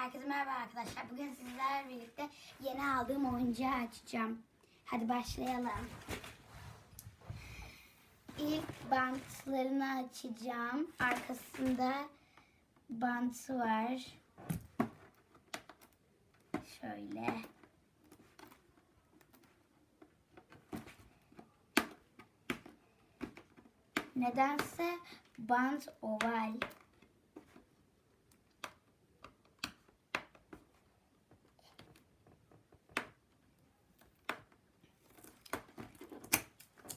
Herkese merhaba arkadaşlar. Bugün sizlerle birlikte yeni aldığım oyuncağı açacağım. Hadi başlayalım. İlk bantlarını açacağım. Arkasında bantı var. Şöyle. Nedense bant oval.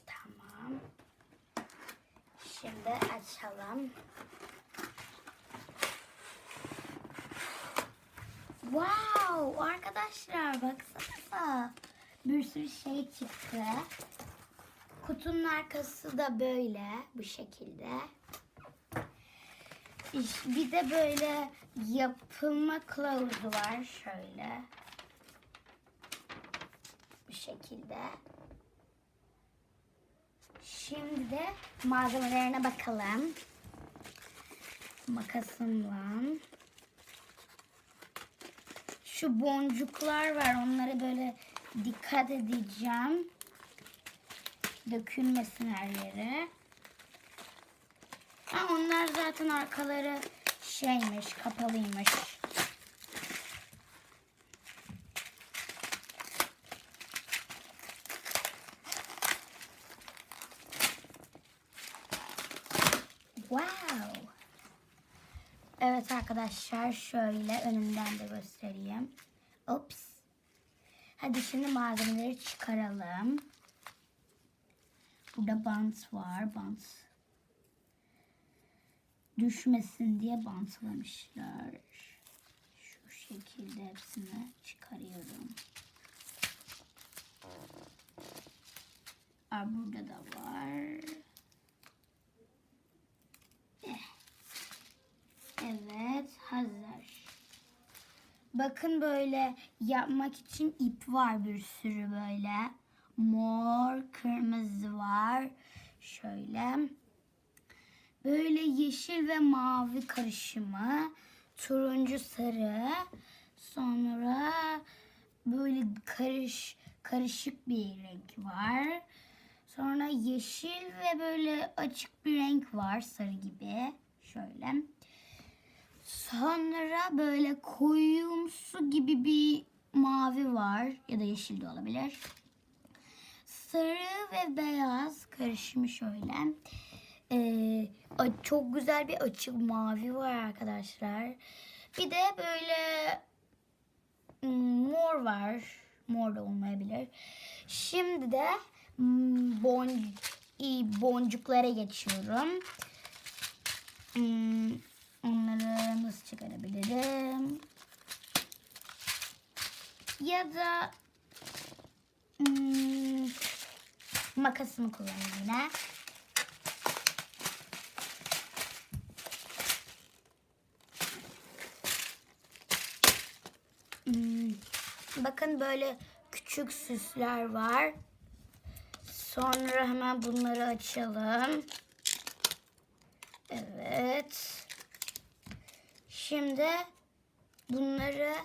Tamam. Şimdi açalım. Wow arkadaşlar baksanıza. Bir sürü şey çıktı. Kutunun arkası da böyle bu şekilde. Bir de böyle yapılma kılavuzu var şöyle. Bu şekilde. Şimdi de malzemelerine bakalım. Makasımla. Şu boncuklar var. Onlara böyle dikkat edeceğim. Dökülmesin her yere. Ha, onlar zaten arkaları şeymiş, kapalıymış. Wow. Evet arkadaşlar şöyle önümden de göstereyim. Ops. Hadi şimdi malzemeleri çıkaralım. Burada bant var. Bant düşmesin diye bantlamışlar. Şu şekilde hepsini çıkarıyorum. Aa, burada da var. Bakın böyle yapmak için ip var bir sürü böyle. Mor, kırmızı var. Şöyle. Böyle yeşil ve mavi karışımı. Turuncu, sarı. Sonra böyle karış karışık bir renk var. Sonra yeşil ve böyle açık bir renk var sarı gibi. Sonra böyle koyumsu gibi bir mavi var ya da yeşil de olabilir. Sarı ve beyaz karışımı şöyle. Ee, çok güzel bir açık mavi var arkadaşlar. Bir de böyle mm, mor var. Mor da olmayabilir. Şimdi de mm, i- boncuklara geçiyorum. Hmm, onları nasıl çıkarabilirim? Ya da hmm, makasımı kullanayım yine. Hmm, bakın böyle küçük süsler var. Sonra hemen bunları açalım. Evet. Şimdi bunları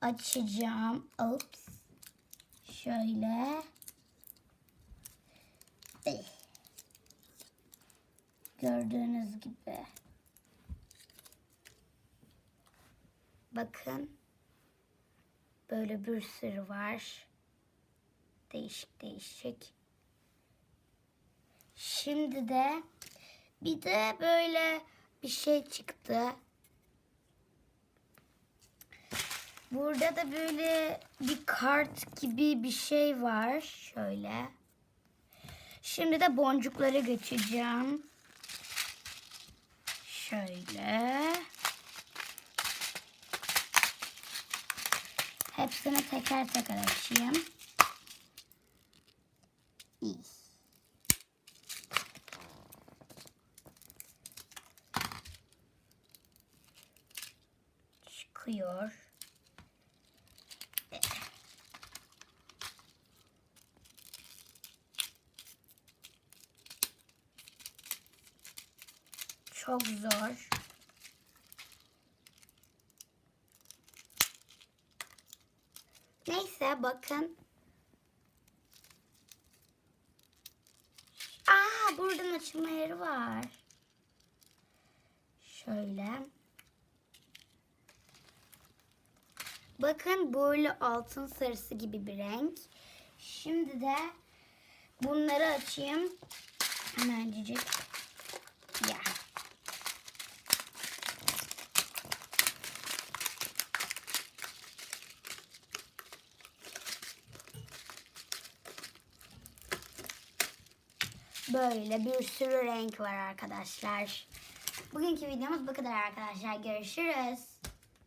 açacağım. Ops. Şöyle. Gördüğünüz gibi. Bakın. Böyle bir sürü var. Değişik değişik. Şimdi de bir de böyle bir şey çıktı. Burada da böyle bir kart gibi bir şey var. Şöyle. Şimdi de boncukları geçeceğim. Şöyle. Hepsini teker teker açayım. İyi. Çıkıyor. Çok zor. Neyse bakın. Aa buradan açılma yeri var. Şöyle. Bakın böyle altın sarısı gibi bir renk. Şimdi de bunları açayım. Hemencik. Ya. Böyle bir sürü renk var arkadaşlar. Bugünkü videomuz bu kadar arkadaşlar. Görüşürüz.